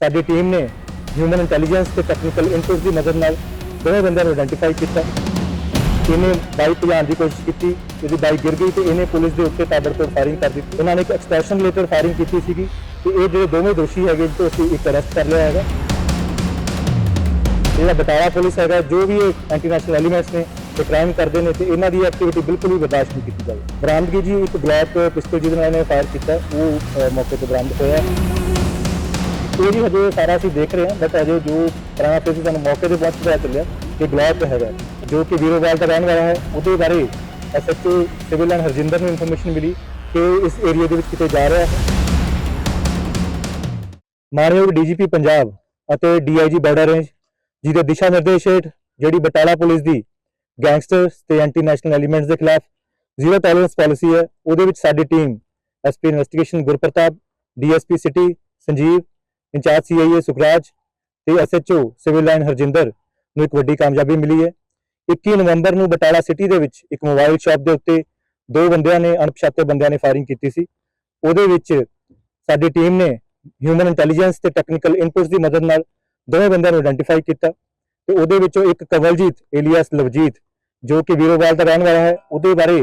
ਸਾਡੀ ਟੀਮ ਨੇ human intelligence ਤੇ ਟੈਕਨੀਕਲ ਇਨਪੁਟ ਦੀ ਮਦਦ ਨਾਲ ਦੋਵੇਂ ਬੰਦਿਆਂ ਨੂੰ ਆਇਡੈਂਟੀਫਾਈ ਕੀਤਾ ਇਹਨੇ ਬਾਈਕ ਭਜਾਉਣ ਦੀ ਕੋਸ਼ਿਸ਼ ਕੀਤੀ ਇਹਦੀ ਬਾਈਕ ਗਿਰ ਗਈ ਤੇ ਇਹਨੇ ਪੁਲਿਸ ਦੇ ਉੱਤੇ ਤਾਬੜਤੋੜ ਫਾਇਰਿੰਗ ਕਰ ਦਿੱਤੀ ਇਹਨਾਂ ਨੇ ਇੱਕ ਐਕਸਟ੍ਰੈਸ਼ਨ ਰਿਲੇਟਡ ਫਾਇਰਿੰਗ ਕੀਤੀ ਸੀਗੀ ਤੇ ਇਹ ਜਿਹੜੇ ਦੋਵੇਂ ਦੋਸ਼ੀ ਹੈਗੇ ਜਿੱਥੇ ਅਸੀਂ ਇੱਕ ਅਰੈਸਟ ਕਰ ਲਿਆ ਹੈਗਾ ਜਿਹੜਾ ਬਟਾਲਾ ਪੁਲਿਸ ਹੈਗਾ ਜੋ ਵੀ ਇਹ ਐਂਟੀ ਨੈਸ਼ਨਲ ਐਲੀਮੈਂਟਸ ਨੇ ਤੇ ਕ੍ਰਾਈਮ ਕਰਦੇ ਨੇ ਤੇ ਇਹਨਾਂ ਦੀ ਐਕਟੀਵਿਟੀ ਬਿਲਕੁਲ ਵੀ ਬਰਦਾਸ਼ਤ ਨਹੀਂ ਕੀਤੀ ਜਾਵੇ ਬਰਾਮਦਗੀ ਜੀ ਇੱਕ ਗਲੈਕ ਪਿਸਟਲ ਜਿਹਦੇ ਨਾਲ ਇਹਨੇ ਫਾਇਰ ਕੀਤਾ ਉਹ ਅ, ਮੌਕੇ ਤੇ ਬਰਾਮਦ ਹੋਇਆ ਇਹ ਜੀ ਹਜੇ ਸਾਰਾ ਅਸੀਂ ਦੇਖ ਰਹੇ ਹਾਂ ਬਟ ਅਜੇ ਜੋ ਪੁਰਾਣਾ ਫੇਸ ਸਾਨੂੰ ਮੌਕੇ ਤੇ ਪਹੁੰਚ ਪਤਾ ਚੱਲਿਆ ਕਿ ਗਲੈਕ ਹੈਗਾ। ਜੋ ਕਿ ਵੀਰੋਵਾਲ ਦਾ ਰਹਿਣ ਵਾਲਾ ਹੈ, ਉਹਦੇ ਬਾਰੇ ਐਸਐਚਓ ਸਿਵਲ ਐਂਡ ਹਰਜਿੰਦਰ ਨੂੰ ਇਨਫੋਰਮੇਸ਼ਨ ਮਿਲੀ ਕਿ ਇਸ ਏਰੀਆ ਦੇ ਵਿੱਚ ਕਿਤੇ ਜਾ ਰਿਹਾ ਹੈ। ਮਾਨਯੋਗ ਡੀਜੀਪੀ ਪੰਜਾਬ ਅਤੇ ਡੀਆਈਜੀ ਬਾਰਡਰ ਰੇਂਜ ਜਿਹਦੇ ਦਿਸ਼ਾ ਨਿਰਦੇਸ਼ ਹੇਠ ਜਿਹੜੀ ਬਟਾਲਾ ਪੁਲਿਸ ਦੀ ਗੈਂਗਸਟਰਸ ਤੇ ਐਂਟੀ ਨੈਸ਼ਨਲ ਐਲੀਮੈਂਟਸ ਦੇ ਖਿਲਾਫ ਜ਼ੀਰੋ ਟੋਲਰੈਂਸ ਪਾਲਿਸੀ ਹੈ, ਉਹਦੇ ਵਿੱਚ ਸਾਡੀ team SP investigation Gurpratap DSP city Sanjeev incharge CIA Sukhraj ਤੇ ਐਸਐਚਓ ਸਿਵਲ ਲਾਈਨ ਹਰਜਿੰਦਰ ਨੂੰ ਇੱਕ ਵੱਡੀ ਕਾਮਯਾਬੀ ਮਿਲੀ ਹੈ। 21 ਨਵੰਬਰ ਨੂੰ ਬਟਾਲਾ ਸਿਟੀ ਦੇ ਵਿੱਚ ਇੱਕ ਮੋਬਾਈਲ ਸ਼ਾਪ ਦੇ ਉੱਤੇ ਦੋ ਬੰਦਿਆਂ ਨੇ, ਅਣਪਛਾਤੇ ਬੰਦਿਆਂ ਨੇ ਫਾਇਰਿੰਗ ਕੀਤੀ ਸੀ। ਉਹਦੇ ਵਿੱਚ ਸਾਡੀ ਟੀਮ ਨੇ ਹਿਊਮਨ ਇੰਟੈਲੀਜੈਂਸ ਤੇ ਟੈਕਨੀਕਲ ਇਨਪੁਟਸ ਦੀ ਮਦਦ ਨਾਲ ਦੋਵੇਂ ਬੰਦਿਆਂ ਨੂੰ ਆਇਡੈਂਟੀਫਾਈ ਕੀਤਾ ਤੇ ਉਹਦੇ ਵਿੱਚੋਂ ਇੱਕ ਕਵਲਜੀਤ ਏਲੀਅਸ ਲਵਜੀਤ, ਜੋ ਕਿ ਵੀਰੋਵਾਲ ਦਾ ਰਹਿਣ ਵਾਲਾ ਹੈ, ਉਹਦੇ ਬਾਰੇ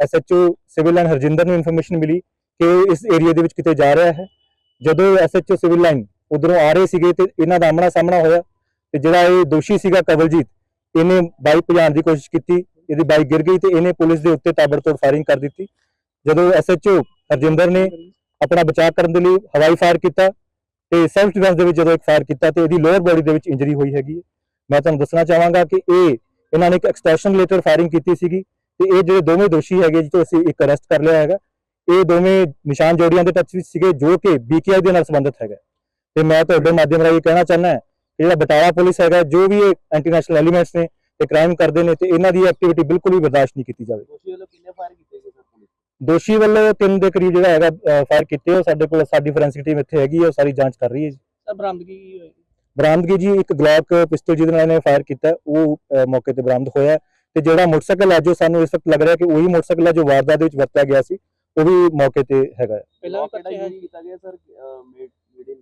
ਐਸਐਚਓ ਸਿਵਲ ਲਾਈਨ ਹਰਜਿੰਦਰ ਨੂੰ ਇਨਫੋਰਮੇਸ਼ਨ ਮਿਲੀ ਕਿ ਇਸ ਏਰੀਆ ਦੇ ਵਿੱਚ ਕਿਤੇ ਜਾ ਰਿਹਾ ਹੈ। ਜਦੋਂ ਐਸਐਚਓ ਸਿਵਲ ਲਾਈਨ ਉਧਰੋਂ ਆ ਰਹੇ ਸੀਗੇ ਤੇ ਇਹਨਾਂ ਦਾ ਆਮਣਾ ਸਾਹਮਣਾ ਹੋਇਆ ਤੇ ਜਿਹੜਾ ਇਹ ਦੋਸ਼ੀ ਸੀਗਾ ਕਵਲਜੀਤ, ਇਹਨੇ ਬਾਈਕ ਭਜਾਉਣ ਦੀ ਕੋਸ਼ਿਸ਼ ਕੀਤੀ, ਇਹਦੀ ਬਾਈਕ ਗਿਰ ਗਈ ਤੇ ਇਹਨੇ ਪੁਲਿਸ ਦੇ ਉੱਤੇ ਤਾਬੜਤੋੜ ਫਾਇਰਿੰਗ ਕਰ ਦਿੱਤੀ। ਜਦੋਂ ਐਸਐਚਓ ਹਰਜਿੰਦਰ ਨੇ ਆਪਣਾ ਬਚਾਅ ਕਰਨ ਦੇ ਲਈ ਹਵਾਈ ਫਾਇਰ ਕੀਤਾ ਤੇ ਸੈਲਫ ਡਿਫੈਂਸ ਦੇ ਵਿੱਚ ਜਦੋਂ ਇੱਕ ਫਾਇਰ ਕੀਤਾ ਤੇ ਇਹਦੀ ਲੋਅਰ ਬੋਡੀ ਦੇ ਵਿੱਚ ਇੰਜਰੀ ਹੋਈ ਹੈਗੀ ਹੈ। ਮੈਂ ਤੁਹਾਨੂੰ ਦੱਸਣਾ ਚਾਹਾਂਗਾ ਕਿ ਇਹ, ਇਹਨਾਂ ਨੇ ਇੱਕ ਐਕਸਟ੍ਰੈਸ਼ਨ ਰਿਲੇਟਡ ਫਾਇਰਿੰਗ ਕੀਤੀ ਸੀਗੀ ਤੇ ਇਹ ਜਿਹੜੇ ਦੋਵੇਂ ਦੋਸ਼ੀ ਹੈਗੇ ਜਿੱਥੋਂ ਅਸੀਂ ਇੱਕ ਅਰੈਸਟ ਕਰ ਲਿਆ ਹੈਗਾ, ਇਹ ਦੋਵੇਂ ਨਿਸ਼ਾਨ ਜੋੜੀਆਂ ਦੇ ਟੱਚ ਵਿੱਚ ਸੀਗੇ ਜੋ ਕਿ ਬੀਕੇਆਈ ਦੇ ਨਾਲ ਸੰਬੰਧਿਤ ਹੈਗਾ। ਤੇ ਮੈਂ ਤੁਹਾਡੇ ਮਾਧਿਅਮ ਰਾਹੀਂ ਇਹ ਕਹਿਣਾ ਚਾਹੁੰਦਾ ਹਾਂ ਕਿ ਜਿਹੜਾ ਬਟਾਲਾ ਪੁਲਿਸ ਹੈਗਾ ਜੋ ਵੀ ਇਹ ਐਂਟੀ ਨੈਸ਼ਨਲ ਐਲੀਮੈਂਟਸ ਨੇ ਤੇ ਕ੍ਰਾਈਮ ਕਰਦੇ ਨੇ ਤੇ ਇਹਨਾਂ ਦੀ ਐਕਟੀਵਿਟੀ ਬਿਲਕੁਲ ਵੀ ਬਰਦਾਸ਼ਤ ਨਹੀਂ ਕੀਤੀ ਜਾਵੇ। ਦੋਸ਼ੀ ਵੱਲੋਂ ਕਿੰਨੇ ਫਾਇਰ ਕੀਤੇ ਗਏ ਸਰ ਪੁਲਿਸ? ਦੋਸ਼ੀ ਵੱਲੋਂ ਤਿੰਨ ਦੇ ਕਰੀਬ ਜਿਹੜਾ ਹੈਗਾ ਫਾਇਰ ਕੀਤੇ ਉਹ ਸਾਡੇ ਕੋਲ ਸਾਡੀ ਫੋਰੈਂਸਿਕ ਟੀਮ ਇੱਥੇ ਹੈਗੀ ਹੈ ਉਹ ਸਾਰੀ ਜਾਂਚ ਕਰ ਰਹੀ ਹੈ ਜੀ। ਸਰ ਬਰਾਮਦਗੀ ਕੀ ਹੋਈ? ਬਰਾਮਦਗੀ ਜੀ ਇੱਕ ਗਲੈਕ ਪਿਸਟਲ ਜਿਹਦੇ ਨਾਲ ਇਹਨੇ ਫਾਇਰ ਕੀਤਾ ਉਹ ਮੌਕੇ ਤੇ ਬਰਾਮਦ ਹੋਇਆ ਤੇ ਜਿਹੜਾ ਮੋਟਰਸਾਈਕਲ ਹੈ ਜੋ ਸਾਨੂੰ ਇਸ ਵਕਤ ਲੱਗ ਰਿਹਾ ਕਿ ਉਹੀ ਮੋਟਰਸਾਈਕਲ ਹੈ ਜੋ ਵਾਰਦਾਤ ਦੇ ਵਿੱਚ ਵਰਤਿਆ ਗਿਆ ਸੀ ਉਹ ਵੀ ਮੌਕੇ ਤੇ ਹੈਗਾ। ਪਹਿਲਾਂ ਵੀ ਕੀਤਾ ਗਿਆ ਸਰ? ਮੀਡੀਅਮ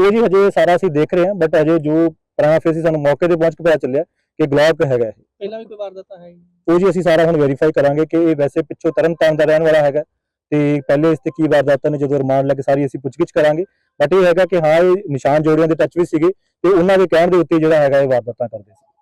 ਉਹ ਜੀ ਹਜੇ ਸਾਰਾ ਅਸੀਂ ਦੇਖ ਰਹੇ ਹਾਂ ਬਟ ਅਜੇ ਜੋ ਪੁਰਾਣਾ ਫੇਸ ਸੀ ਸਾਨੂੰ ਮੌਕੇ ਤੇ ਪਹੁੰਚ ਕੇ ਪਤਾ ਚੱਲਿਆ ਕਿ ਗਲੈਕ ਹੈਗਾ ਇਹ। ਪਹਿਲਾਂ ਵੀ ਕੋਈ ਵਾਰਦਾਤ ਹੈ ਉਹ ਜੀ ਅਸੀਂ ਸਾਰਾ ਹੁਣ ਵੈਰੀਫਾਈ ਕਰਾਂਗੇ ਕਿ ਇਹ ਵੈਸੇ ਪਿੱਛੋਂ ਤਰਨਤਾਰਨ ਦਾ ਰਹਿਣ ਵਾਲਾ ਹੈਗਾ ਤੇ ਪਹਿਲੇ ਇਸ ਤੇ ਕੀ ਵਾਰਦਾਤਾਂ ਨੇ ਜਦੋਂ ਰਿਮਾਂਡ ਲੈ ਕੇ ਸਾਰੀ ਅਸੀਂ ਪੁੱਛਗਿੱਛ ਕਰਾਂਗੇ। ਬਟ ਇਹ ਹੈਗਾ ਕਿ ਹਾਂ ਇਹ ਨਿਸ਼ਾਨ ਜੋੜੀਆਂ ਦੇ ਟੱਚ ਵਿੱਚ ਸੀਗੇ ਤੇ ਉਹਨਾਂ ਦੇ ਕਹਿਣ ਦੇ ਉੱਤੇ ਜਿਹੜਾ ਹੈਗਾ ਇਹ ਵਾਰਦਾਤਾਂ ਕਰਦੇ ਸੀ।